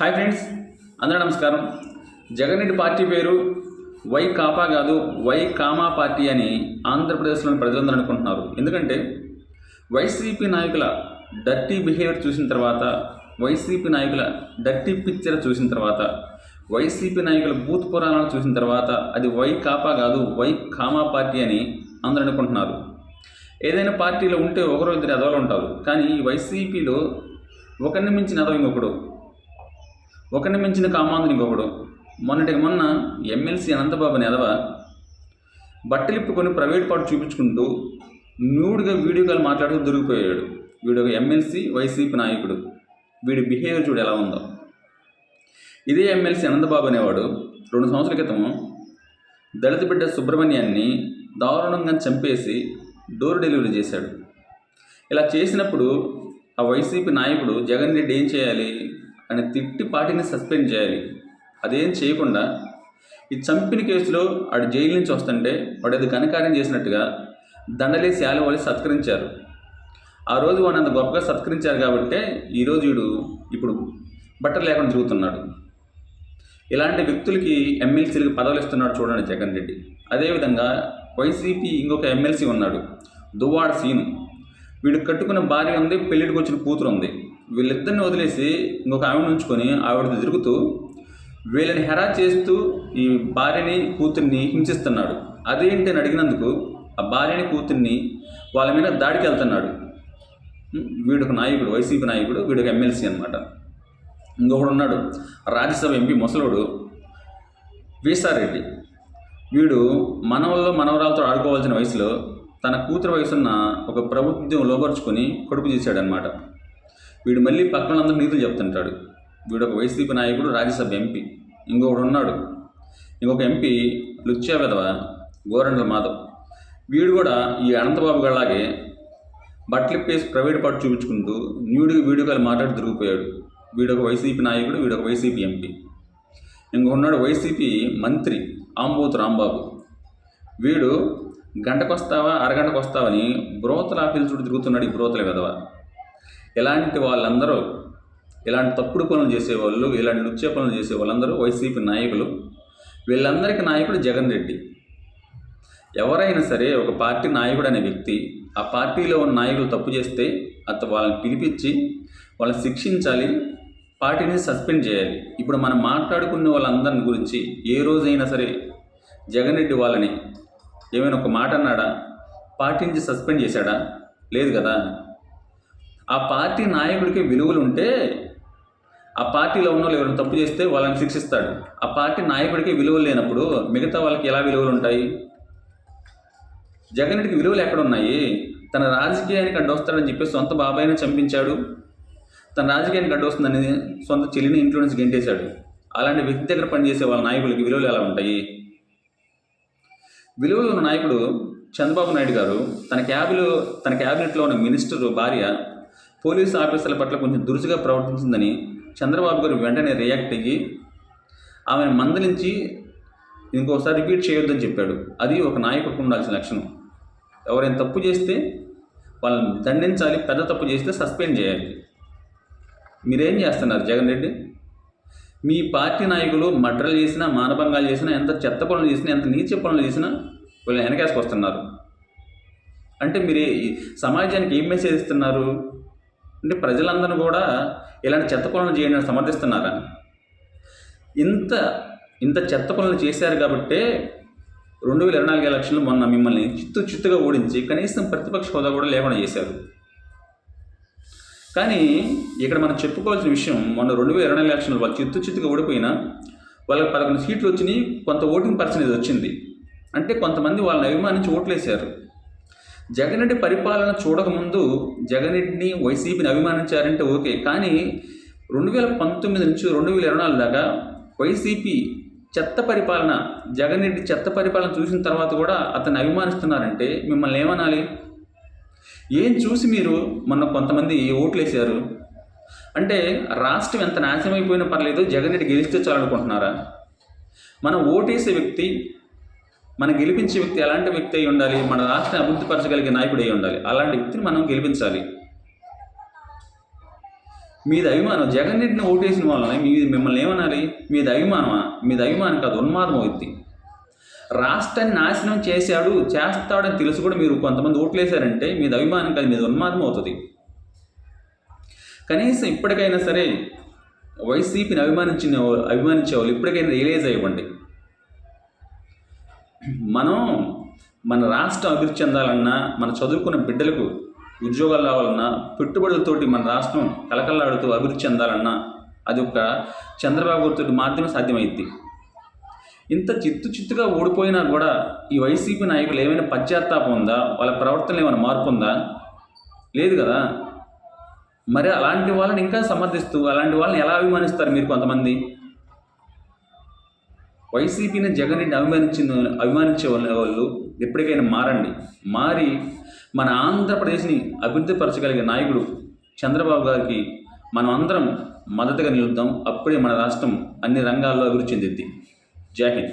Hi friends అందరూ నమస్కారం. Jagan Reddy party పేరు వై కాపా కాదు వై కామా పార్టీ అని ఆంధ్రప్రదేశ్లోని ప్రజలందరూ అనుకుంటున్నారు. ఎందుకంటే వైసీపీ నాయకుల డర్టీ బిహేవియర్ చూసిన తర్వాత వైసీపీ నాయకుల డర్టీ పిక్చర్ చూసిన తర్వాత వైసీపీ నాయకుల బూత్ పురాణాలు చూసిన తర్వాత అది వై కాపా కాదు వై కామా పార్టీ అని అందరూ అనుకుంటున్నారు. ఏదైనా పార్టీలో ఉంటే ఒకరో ఇద్దరు ఎదవలు ఉంటారు. కానీ ఈ వైసీపీలో ఒకరిని మించిన ఎదవ ఇంకొకడు. ఒకరిని మించిన కామాంధుని ఇంకొకడు. మొన్నటికి మొన్న ఎమ్మెల్సీ అనంతబాబు ఎదవ బట్టలు ఇప్పుకొని ప్రైవేట్ పాటు చూపించుకుంటూ న్యూడ్గా వీడియో కాల్ మాట్లాడుతూ దొరికిపోయాడు. వీడు ఒక ఎమ్మెల్సీ వైసీపీ నాయకుడు. వీడి బిహేవియర్ చూడు ఎలా ఉందో. ఇదే ఎమ్మెల్సీ అనంతబాబు అనేవాడు రెండు సంవత్సరాల క్రితము దళిత బిడ్డ సుబ్రహ్మణ్యాన్ని దారుణంగా చంపేసి డోర్ డెలివరీ చేశాడు. ఇలా చేసినప్పుడు ఆ వైసీపీ నాయకుడు జగన్ రెడ్డి ఏం చేయాలి? అని తిట్టి పార్టీని సస్పెండ్ చేయాలి. అదేం చేయకుండా ఈ చంపిన కేసులో ఆడు జైలు నుంచి వస్తుంటే వాడు అది ఘనకార్యం చేసినట్టుగా దండలేసి ఆలవాలి సత్కరించారు. ఆ రోజు వాడు అంత గొప్పగా సత్కరించారు కాబట్టే ఈరోజు వీడు ఇప్పుడు బట్టలు లేకుండా తిరుగుతున్నాడు. ఇలాంటి వ్యక్తులకి ఎమ్మెల్సీలకు పదవులు ఇస్తున్నాడు చూడండి జగన్ రెడ్డి. అదేవిధంగా వైసీపీ ఇంకొక ఎమ్మెల్సీ ఉన్నాడు దువ్వాడ సీను. వీడు కట్టుకున్న భార్య ఉంది పెళ్ళిడికి వచ్చిన కూతురు ఉంది. వీళ్ళిద్దరిని వదిలేసి ఇంకొక ఆవిడ ఉంచుకొని ఆవిడ తిరుగుతూ వీళ్ళని హెరా చేస్తూ ఈ భార్యని కూతుర్ని హింసిస్తున్నాడు. అదేంటి అని అడిగినందుకు ఆ భార్యని కూతుర్ని వాళ్ళ మీద దాడికి వెళ్తున్నాడు. వీడు ఒక నాయకుడు వైసీపీ నాయకుడు వీడు ఒక ఎమ్మెల్సీ అనమాట ఇంకొకడు ఉన్నాడు రాజ్యసభ ఎంపీ ముసలోడు వీసారెడ్డి. వీడు మనవల్లో మనవరాలతో ఆడుకోవాల్సిన వయసులో తన కూతురు వయసున్న ఒక ప్రభుత్వం లోపరుచుకొని కొడుకు చేశాడనమాట వీడు మళ్ళీ పక్కన అందరూ నీతులు చెప్తుంటాడు. వీడు ఒక వైసీపీ నాయకుడు రాజ్యసభ ఎంపీ. ఇంకొకడు ఉన్నాడు ఇంకొక ఎంపీ లుచ్చా విధవ గోరండల మాధవ్. వీడు కూడా ఈ అనంతబాబు గలాగే బట్టలిప్పేసి ప్రైవేట్ పాటు చూపించుకుంటూ న్యూడికి వీడియో కాల్ మాట్లాడి తిరిగిపోయాడు. వీడు ఒక వైసీపీ నాయకుడు వీడు ఒక వైసీపీ ఎంపీ. ఇంకొన్నాడు వైసీపీ మంత్రి ఆంబోతు రాంబాబు. వీడు గంటకు వస్తావా అరగంటకు వస్తావని బ్రోతల ఆఫీల్ చుట్టూ తిరుగుతున్నాడు ఈ బ్రోతల విధవ. ఇలాంటి వాళ్ళందరూ ఇలాంటి తప్పుడు పనులు చేసేవాళ్ళు ఇలాంటి నృత్య పనులు చేసే వాళ్ళందరూ వైసీపీ నాయకులు. వీళ్ళందరికీ నాయకుడు జగన్ రెడ్డి. ఎవరైనా సరే ఒక పార్టీ నాయకుడు అనే వ్యక్తి ఆ పార్టీలో ఉన్న నాయకులు తప్పు చేస్తే అత వాళ్ళని పిలిపించి వాళ్ళని శిక్షించాలి పార్టీని సస్పెండ్ చేయాలి. ఇప్పుడు మనం మాట్లాడుకున్న వాళ్ళందరి గురించి ఏ రోజైనా సరే జగన్ రెడ్డి వాళ్ళని ఏమైనా ఒక మాట అన్నాడా? పార్టీ నుంచి సస్పెండ్ చేశాడా? లేదు కదా? ఆ పార్టీ నాయకుడికి విలువలు ఉంటే ఆ పార్టీలో ఉన్న వాళ్ళు ఎవరైనా తప్పు చేస్తే వాళ్ళని శిక్షిస్తాడు. ఆ పార్టీ నాయకుడికి విలువలు లేనప్పుడు మిగతా వాళ్ళకి ఎలా విలువలు ఉంటాయి? జగన్కి విలువలు ఎక్కడ ఉన్నాయి? తన రాజకీయానికి అడ్డొస్తాడని చెప్పి సొంత బాబాయిని చంపించాడు. తన రాజకీయానికి అడ్డొస్తుందని సొంత చెల్లిని ఇంట్లో నుంచి గెంటేశాడు. అలాంటి వ్యక్తి దగ్గర పనిచేసే వాళ్ళ నాయకులకి విలువలు ఎలా ఉంటాయి? విలువలు ఉన్న నాయకుడు చంద్రబాబు నాయుడు గారు తన క్యాబిలో తన క్యాబినెట్లో ఉన్న మినిస్టర్ భార్య పోలీసు ఆఫీసర్ల పట్ల కొంచెం దురుసుగా ప్రవర్తించిందని చంద్రబాబు గారు వెంటనే రియాక్ట్ అయ్యి ఆమెను మందలించి ఇంకోసారి రిపీట్ చేయొద్దని చెప్పాడు. అది ఒక నాయకుడికి ఉండాల్సిన లక్షణం. ఎవరైనా తప్పు చేస్తే వాళ్ళని దండించాలి పెద్ద తప్పు చేస్తే సస్పెండ్ చేయాలి. మీరేం చేస్తున్నారు జగన్ రెడ్డి? మీ పార్టీ నాయకులు మడ్రలు చేసినా మానభంగాలు చేసినా ఎంత చెత్త పనులు చేసినా ఎంత నీచ పనులు చేసినా వీళ్ళు వెనకేసుకొస్తున్నారు. అంటే మీరు ఈ సమాజానికి ఏం మెసేజ్ ఇస్తున్నారు? అంటే ప్రజలందరూ కూడా ఇలాంటి చెత్త పనులు చేయడానికి సమర్థిస్తున్నారా? ఇంత ఇంత చెత్త పనులు చేశారు కాబట్టే రెండు వేల ఇరవై నాలుగు ఎలక్షన్లు మొన్న మిమ్మల్ని చిత్తు చిత్తుగా ఓడించి కనీసం ప్రతిపక్ష హోదా కూడా లేకుండా చేశారు. కానీ ఇక్కడ మనం చెప్పుకోవాల్సిన విషయం మొన్న రెండు వేల ఇరవై నాలుగు ఎలక్షన్లు వాళ్ళు చిత్తు చిత్తుగా ఓడిపోయినా వాళ్ళకి పదకొండు సీట్లు వచ్చినాయి కొంత ఓటింగ్ పర్సెంటేజ్ వచ్చింది. అంటే కొంతమంది వాళ్ళని అభిమానించి ఓట్లేశారు. జగన్ రెడ్డి పరిపాలన చూడకముందు జగన్ రెడ్డిని వైసీపీని అభిమానించారంటే ఓకే కానీ రెండు వేల పంతొమ్మిది నుంచి రెండు వేల ఇరవై నాలుగు దాకా వైసీపీ చెత్త పరిపాలన జగన్ రెడ్డి చెత్త పరిపాలన చూసిన తర్వాత కూడా అతన్ని అభిమానిస్తున్నారంటే మిమ్మల్ని ఏమనాలి? ఏం చూసి మీరు మొన్న కొంతమంది ఓట్లేశారు? అంటే రాష్ట్రం ఎంత నాశనం అయిపోయినా పర్లేదు జగన్ రెడ్డి గెలిస్తే చాలనుకుంటున్నారా మనం ఓటేసే వ్యక్తి మన గెలిపించే వ్యక్తి ఎలాంటి వ్యక్తి అయి ఉండాలి మన రాష్ట్రాన్ని అభివృద్ధిపరచగలిగే నాయకుడు అయి ఉండాలి. అలాంటి వ్యక్తిని మనం గెలిపించాలి. మీది అభిమానం జగన్ రెడ్డిని ఓటేసిన వాళ్ళని మీ మిమ్మల్ని ఏమనాలి? మీది అభిమానమా? మీది అభిమానం కాదు ఉన్మాదం అవుద్ది రాష్ట్రాన్ని నాశనం చేశాడు చేస్తాడని తెలుసు కూడా మీరు కొంతమంది ఓట్లేశారంటే మీది అభిమానం కాదు మీది ఉన్మాదం అవుతుంది. కనీసం ఇప్పటికైనా సరే వైసీపీని అభిమానించిన అభిమానించే వాళ్ళు ఇప్పటికైనా రియలైజ్ అయ్యండి. మనం మన రాష్ట్రం అభివృద్ధి చెందాలన్నా మన చదువుకున్న బిడ్డలకు ఉద్యోగాలు రావాలన్నా పెట్టుబడులతోటి మన రాష్ట్రం కలకల్లాడుతూ అభివృద్ధి చెందాలన్నా అది ఒక చంద్రబాబు గారితో మాత్రమే సాధ్యమైద్ది. ఇంత చిత్తు చిత్తుగా ఓడిపోయినా కూడా ఈ వైసీపీ నాయకులు ఏమైనా పశ్చాత్తాపం ఉందా? వాళ్ళ ప్రవర్తనలో ఏమైనా మార్పు ఉందా? లేదు కదా. మరి అలాంటి వాళ్ళని ఇంకా సమర్థిస్తూ అలాంటి వాళ్ళని ఎలా అభిమానిస్తారు మీరు కొంతమంది? వైసీపీని జగన్ రెడ్డి అభిమానించిన అభిమానించే వాళ్ళు ఎప్పటికైనా మారండి. మారి మన ఆంధ్రప్రదేశ్ని అభివృద్ధి పరచగలిగే నాయకుడు చంద్రబాబు గారికి మనం అందరం మద్దతుగా నిలుద్దాం. అప్పుడే మన రాష్ట్రం అన్ని రంగాల్లో అభివృద్ధి చెందిద్ది. జై హింద్.